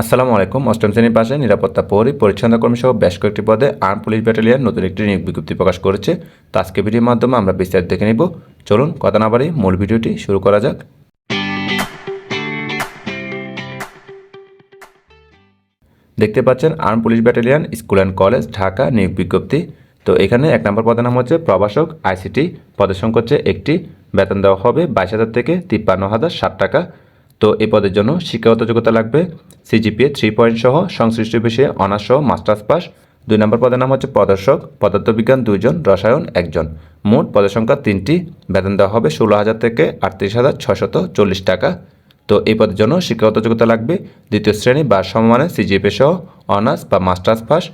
আসসালামু আলাইকুম, অষ্টম শ্রেণির পাশে নিরাপত্তা প্রহরী পরিচ্ছন্ন কর্মী সহ বেশ কয়েকটি পদে আর্ম পুলিশ ব্যাটালিয়ন নতুন একটি নিয়োগ বিজ্ঞপ্তি প্রকাশ করেছে। তো আজকে ভিডিওর মাধ্যমে আমরা বিস্তারিত দেখে নিব। চলুন, কথা না বাড়ি মূল ভিডিওটি শুরু করা যাক। দেখতে পাচ্ছেন, arm police battalion school and college, Dhaka, নিয়োগ বিজ্ঞপ্তি। তো এখানে এক নম্বর পদের নাম হচ্ছে প্রভাষক, আইসিটি। পদের সংখ্যা হচ্ছে একটি। বেতন দেওয়া হবে বাইশ হাজার থেকে তিপ্পান্ন হাজার ষাট টাকা। তো এই পদের জন্য শিক্ষাগত যোগ্যতা লাগবে। সিজিপিএ থ্রি পয়েন্ট সহ সংশ্লিষ্ট বিষয়ে অনার্স সহ মাস্টার্স পাস দুই নম্বর পদের নাম হচ্ছে প্রদর্শক, পদার্থবিজ্ঞান দুইজন, রসায়ন একজন। মোট পদের সংখ্যা তিনটি। বেতন দেওয়া হবে ষোলো হাজার থেকে আটত্রিশ হাজার ছশত চল্লিশ টাকা। তো এই পদের জন্য শিক্ষাগত যোগ্যতা লাগবে। দ্বিতীয় শ্রেণি বা সমমানের সিজিপিএ সহ অনার্স বা মাস্টার্স পাস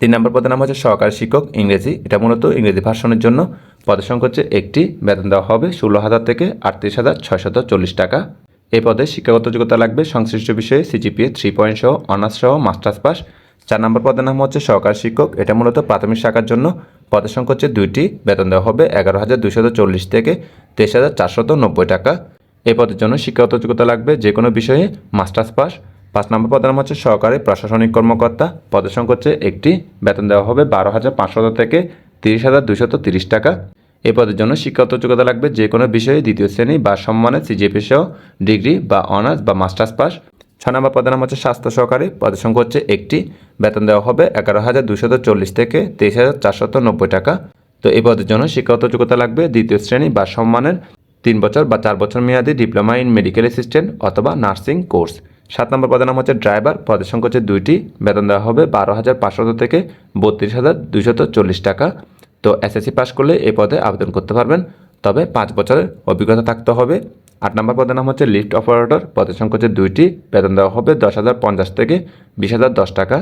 তিন নম্বর পদের নাম হচ্ছে সহকারী শিক্ষক, ইংরেজি। এটা মূলত ইংরেজি ভাষণের জন্য। পদের সংখ্যা হচ্ছে একটি। বেতন দেওয়া হবে ষোলো হাজার থেকে আটত্রিশ হাজার ছয়শত চল্লিশ টাকা। এই পদে শিক্ষাগত যোগ্যতা লাগবে সংশ্লিষ্ট বিষয়ে সিজিপিএ থ্রি পয়েন্ট সহ, অনার্স সহ, মাস্টার্স পাস। চার নম্বর পদের নাম হচ্ছে সহকারী শিক্ষক। এটা মূলত প্রাথমিক শাখার জন্য। পদের সংখ্যা হচ্ছে দুইটি। বেতন দেওয়া হবে এগারো হাজার দুশত চল্লিশ থেকে তেইশ হাজার চারশত নব্বই টাকা। এই পদের জন্য শিক্ষাগত যোগ্যতা লাগবে যে কোনো বিষয়ে মাস্টার্স পাস। পাঁচ নম্বর পদের নাম হচ্ছে সহকারী প্রশাসনিক কর্মকর্তা। পদের সংখ্যা হচ্ছে একটি। বেতন দেওয়া হবে বারো হাজার পাঁচশত থেকে তিরিশ হাজার দুশত তিরিশ টাকা। এই পদের জন্য শিক্ষাগত যোগ্যতা লাগবে যে কোনো বিষয়ে দ্বিতীয় শ্রেণি বা সম্মানের সিজিপি সহ ডিগ্রি বা অনার্স বা মাস্টার্স পাস। ছ নম্বর পদের নাম হচ্ছে স্বাস্থ্য সহকারী। পদের সংখ্যা হচ্ছে একটি। বেতন দেওয়া হবে এগারো হাজার দুশত চল্লিশ থেকে তেইশ হাজার চারশত নব্বই টাকা। তো এই পদের জন্য শিক্ষাগত যোগ্যতা লাগবে দ্বিতীয় শ্রেণি বা সম্মানের তিন বছর বা চার বছর মেয়াদী ডিপ্লোমা ইন মেডিকেল অ্যাসিস্ট্যান্ট অথবা নার্সিং কোর্স। সাত নম্বর পদের নাম হচ্ছে ড্রাইভার। পদের সংখ্যা হচ্ছে দুইটি। বেতন দেওয়া হবে বারো হাজার পাঁচশত থেকে বত্রিশ হাজার দুইশত চল্লিশ টাকা। তো এসএসসি পাস করলে এই পদে আবেদন করতে পারবেন। তবে পাঁচ বছরের অভিজ্ঞতা থাকতে হবে। আট নম্বর পদের নাম হচ্ছে লিফট অপারেটর পদের সংখ্যা হচ্ছে দুইটি। বেতন দেওয়া হবে দশ হাজার পঞ্চাশ থেকে বিশ হাজার দশ টাকা।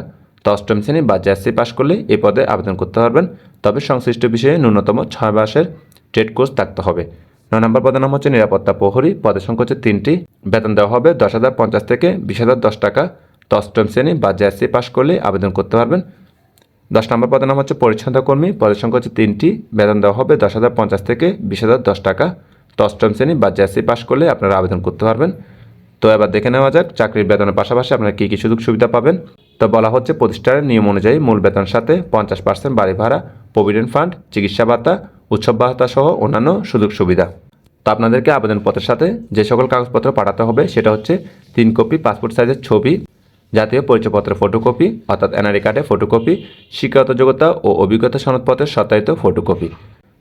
তো অষ্টম শ্রেণি বা জার্সি পাস করলে এই পদে আবেদন করতে পারবেন। তবে সংশ্লিষ্ট বিষয়ে ন্যূনতম ছয় মাসের ট্রেড কোর্স থাকতে হবে। নয় নম্বর পদের নাম হচ্ছে নিরাপত্তা প্রহরী পদের সংখ্যা হচ্ছে তিনটি। বেতন দেওয়া হবে দশ হাজার পঞ্চাশ থেকে বিশ হাজার দশ টাকা। তো অষ্টম শ্রেণি বা জার্সি পাস করলে আবেদন করতে পারবেন। দশ নম্বর পদের নাম হচ্ছে পরিচ্ছন্নতা কর্মী পদের সংখ্যা হচ্ছে তিনটি। বেতন দেওয়া হবে দশ হাজার পঞ্চাশ থেকে বিশ হাজার দশ টাকা। অষ্টম শ্রেণি বা জার্সি পাস করলে আপনারা আবেদন করতে পারবেন। তো এবার দেখে নেওয়া যাক চাকরির বেতনের পাশাপাশি আপনারা কী কী সুযোগ সুবিধা পাবেন। তো বলা হচ্ছে প্রতিষ্ঠানের নিয়ম অনুযায়ী মূল বেতনের সাথে পঞ্চাশ পার্সেন্ট বাড়ি ভাড়া, প্রভিডেন্ট ফান্ড, চিকিৎসা ভাতা, উৎসব ভাতা সহ অন্যান্য সুযোগ সুবিধা। তো আপনাদেরকে আবেদনপত্রের সাথে যে সকল কাগজপত্র পাঠাতে হবে সেটা হচ্ছে তিন কপি, পাসপোর্ট সাইজের ছবি জাতীয় পরিচয়পত্রের ফটোকপি, অর্থাৎ এনআরই কার্ডের ফটোকপি, শিক্ষাগত যোগ্যতা ও অভিজ্ঞতা সনদপত্রের সত্যায়িত ফটোকপি।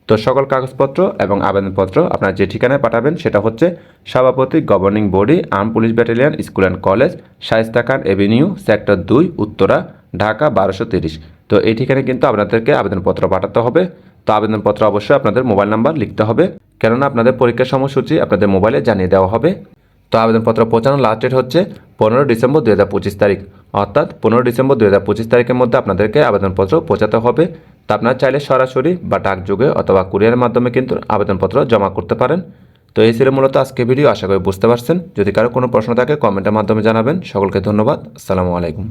তো সকল কাগজপত্র এবং আবেদনপত্র আপনার যে ঠিকানায় পাঠাবেন সেটা হচ্ছে সভাপতি governing body, arm police battalion, school and college Shaista Khan avenue, sector দুই, উত্তরা, ঢাকা, বারোশো তিরিশ। তো এই ঠিকানায় কিন্তু আপনাদেরকে আবেদনপত্র পাঠাতে হবে। তো আবেদনপত্র অবশ্যই আপনাদের মোবাইল নাম্বার লিখতে হবে। কেননা আপনাদের পরীক্ষার সময়সূচি আপনাদের মোবাইলে জানিয়ে দেওয়া হবে। তো আবেদনপত্র পৌঁছানোর লাস্ট ডেট হচ্ছে পনেরো ডিসেম্বর দু হাজার পঁচিশ তারিখ। অর্থাৎ পনেরো ডিসেম্বর দু হাজার পঁচিশ তারিখের মধ্যে আপনাদেরকে আবেদনপত্র পৌঁছাতে হবে। তা আপনারা চাইলে সরাসরি বা ডাকযোগে অথবা কুরিয়ারের মাধ্যমে কিন্তু আবেদনপত্র জমা করতে পারেন। তো এই ছিল মূলত আজকে ভিডিও, আশা করি বুঝতে পারছেন। যদি কারও কোনো প্রশ্ন থাকে কমেন্টের মাধ্যমে জানাবেন। সকলকে ধন্যবাদ। আসসালামু আলাইকুম।